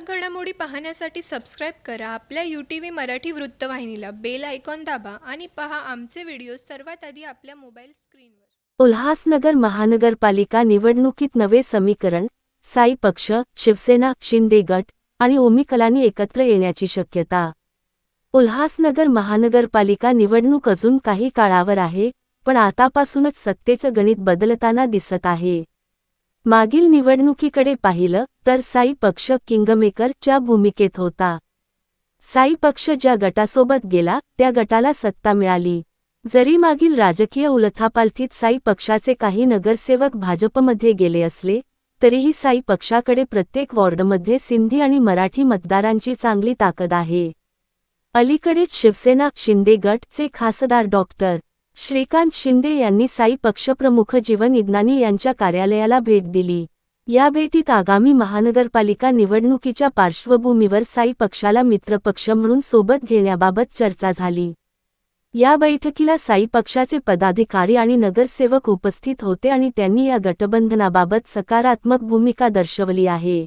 ठळक घडामोडी पाहण्यासाठी सबस्क्राईब करा. आपल्या यू टी व्ही मराठी वृत्तवाहिनीला बेल आयकॉन दाबा आणि पहा आमचे व्हिडिओ सर्वात आधी आपल्या मोबाईल स्क्रीनवर उल्हासनगर महानगरपालिका निवडणुकीत नवे समीकरण साई पक्ष शिवसेना शिंदे गट आणि ओमिकलांनी एकत्र येण्याची शक्यता. उल्हासनगर महानगरपालिका निवडणूक अजून काही काळावर आहे पण आतापासूनच सत्तेचं गणित बदलताना दिसत आहे. मागील निवडणुकीकडे पाहिलं तर साई पक्ष किंगमेकरच्या भूमिकेत होता. साई पक्ष ज्या गटासोबत गेला त्या गटाला सत्ता मिळाली. जरी मागील राजकीय उलथापालथीत साई पक्षाचे काही नगरसेवक भाजपमध्ये गेले असले तरीही साई पक्षाकडे प्रत्येक वॉर्डमध्ये सिंधी आणि मराठी मतदारांची चांगली ताकद आहे. अलीकडेच शिवसेना शिंदे गटचे खासदार डॉक्टर. श्रीकांत शिंदे यांनी साई पक्षप्रमुख जीवन इग्नानी यांच्या कार्यालयाला भेट दिली. या भेटीत आगामी महानगरपालिका निवडणुकीच्या पार्श्वभूमीवर साई पक्षाला मित्रपक्ष म्हणून सोबत घेण्याबाबत चर्चा झाली. या बैठकीला साई पक्षाचे पदाधिकारी आणि नगरसेवक उपस्थित होते आणि त्यांनी या गटबंधनाबाबत सकारात्मक भूमिका दर्शवली आहे.